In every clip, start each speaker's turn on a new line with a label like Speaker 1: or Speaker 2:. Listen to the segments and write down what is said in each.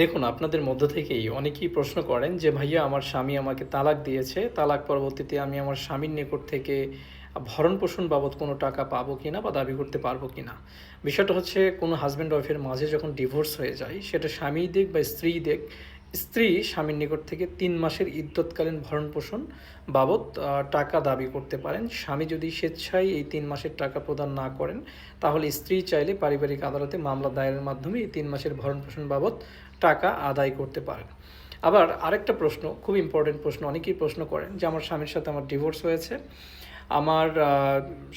Speaker 1: দেখুন, আপনাদের মধ্য থেকেই অনেকেই প্রশ্ন করেন যে, ভাইয়া, আমার স্বামী আমাকে তালাক দিয়েছে, তালাক পরবর্তীতে আমি আমার স্বামীর নিকট থেকে ভরণ পোষণ বাবদ কোনো টাকা পাবো কি না বা দাবি করতে পারব কি না বিষয়টা হচ্ছে, কোনো হাজব্যান্ড ওয়াইফের মাঝে যখন ডিভোর্স হয়ে যায়, সেটা স্বামী দিক বা স্ত্রী দেখ স্ত্রী স্বামীর নিকট থেকে তিন মাসের ইদ্যৎকালীন ভরণ পোষণ বাবদ টাকা দাবি করতে পারেন। স্বামী যদি স্বেচ্ছায় এই তিন মাসের টাকা প্রদান না করেন, তাহলে স্ত্রী চাইলে পারিবারিক আদালতে মামলা দায়েরের মাধ্যমে এই তিন মাসের ভরণ পোষণ বাবদ টাকা আদায় করতে পারেন। আবার আরেকটা প্রশ্ন, খুব ইম্পর্টেন্ট প্রশ্ন, অনেকেই প্রশ্ন করেন যে, আমার স্বামীর সাথে আমার ডিভোর্স হয়েছে। আমার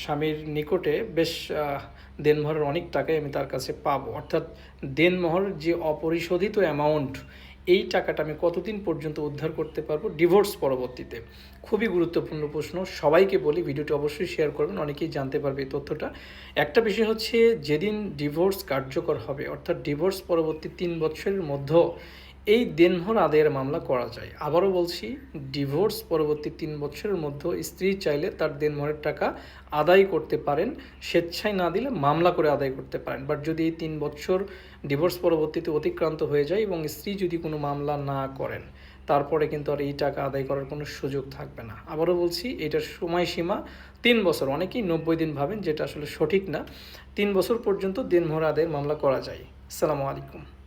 Speaker 1: স্বামীর নিকটে বেশ দেনমোহরের অনেক টাকাই আমি তার কাছে পাবো। অর্থাৎ দেনমোহর যে অপরিশোধিত অ্যামাউন্ট এই টাকাটা আমি কতদিন পর্যন্ত উদ্ধার করতে পারব ডিভোর্স পরবর্তীতে? খুবই গুরুত্বপূর্ণ প্রশ্ন। সবাইকে বলি, ভিডিওটি অবশ্যই শেয়ার করবেন, অনেকেই জানতে পারবে এই তথ্যটা। একটা বিষয় হচ্ছে, যেদিন ডিভোর্স কার্যকর হবে, অর্থাৎ ডিভোর্স পরবর্তী তিন বছরের মধ্যে এই দেনমোহর আদায়ের মামলা করা যায়। আবারও বলছি, ডিভোর্স পরবর্তী তিন বছরের মধ্যে স্ত্রী চাইলে তার দেনমোহরের টাকা আদায় করতে পারেন, স্বেচ্ছায় না দিলে মামলা করে আদায় করতে পারেন। বাট যদি এই তিন বছর ডিভোর্স পরবর্তীতে অতিক্রান্ত হয়ে যায় এবং স্ত্রী যদি কোনো মামলা না করেন, তারপরে কিন্তু আর এই টাকা আদায় করার কোনো সুযোগ থাকবে না। আবারও বলছি, এটার সময়সীমা তিন বছর। অনেকেই নব্বই দিন ভাবেন যেটা আসলে সঠিক না। তিন বছর পর্যন্ত দিনভর আদায়ের মামলা করা যায়। আসসালামু আলাইকুম।